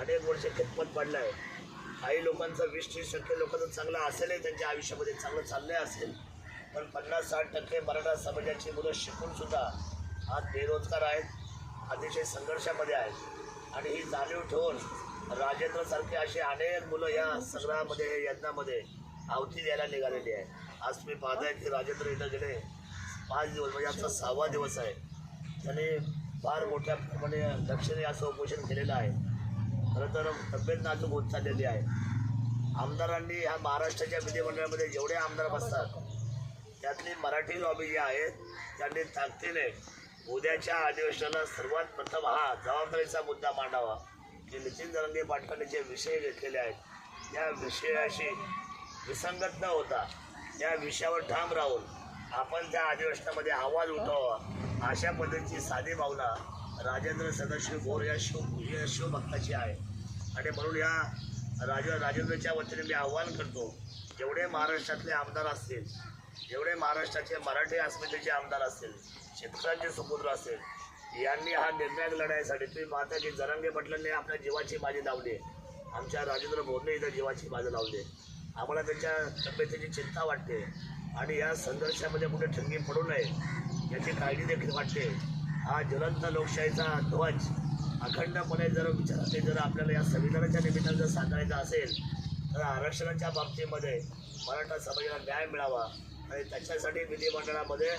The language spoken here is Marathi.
अनेक वर्ष खितपत पडलं आहे काही लोकांचं वीस तीस टक्के लोकांचं चांगलं असेलही त्यांच्या आयुष्यामध्ये चांगलं चाललं असेल. पण पन्नास साठ टक्के मराठा समाजाची मुलं शिकूनसुद्धा आज बेरोजगार आहेत अतिशय संघर्षामध्ये आहेत. आणि ही जाणीव ठेवून राजेंद्रसारखे असे अनेक मुलं या संग्रहामध्ये यज्ञामध्ये आवती द्यायला निघालेली आहे. आज तुम्ही पाहताय की राजेंद्र इथं गेले. पाच दिवस म्हणजे आजचा सहावा दिवस आहे. त्याने फार मोठ्या प्रमाणे लक्षणे असं उपोषण केलेलं आहे. खरं तर तब्येत नाजूक होत चाललेली आहे. आमदारांनी ह्या महाराष्ट्राच्या विधिमंडळामध्ये जेवढे आमदार बसतात त्यातली मराठी लॉबी जी आहे त्यांनी ताकदीने उद्याच्या अधिवेशनाला सर्वात प्रथम हा जबाबदारीचा मुद्दा मांडावा. की नितीन जरंगे पाटलांनी जे विषय घेतलेले आहेत या विषयाशी विसंगत न होता या विषयावर ठाम राहून आपण त्या अधिवेशनामध्ये आवाज उठवावा अशा पद्धतीची साधी भावना राजेंद्र सदाशिव भोर या शिव या शिवभक्ताची आहे. आणि म्हणून या राज राजेंद्रच्या वतीने मी आव्हान करतो जेवढे महाराष्ट्रातले आमदार असतील जेवढे महाराष्ट्राचे मराठी अस्मितेचे आमदार असतील शेतकऱ्यांचे सुपुत्र असेल यांनी हा निर्णायक लढाईसाठी तुम्ही पाहता की जरांगे पाटलांनी आपल्या जीवाची बाजी लावली आमच्या राजेंद्र भोरने इथं जीवाची बाजी लावली आम्हाला त्यांच्या तब्येतीची चिंता वाटते. आणि या संघर्षामध्ये कुठे ठंगी पडू नये याची काळजी देखील वाटते. हा ज्वलंत लोकशाहीचा ध्वज अखंडपणे जर विचाराने जर आपल्याला या संविधानाच्या निमित्तानं जर सांगायचं असेल तर आरक्षणाच्या बाबतीमध्ये मराठा समाजाला न्याय मिळावा आणि त्याच्यासाठी विधिमंडळामध्ये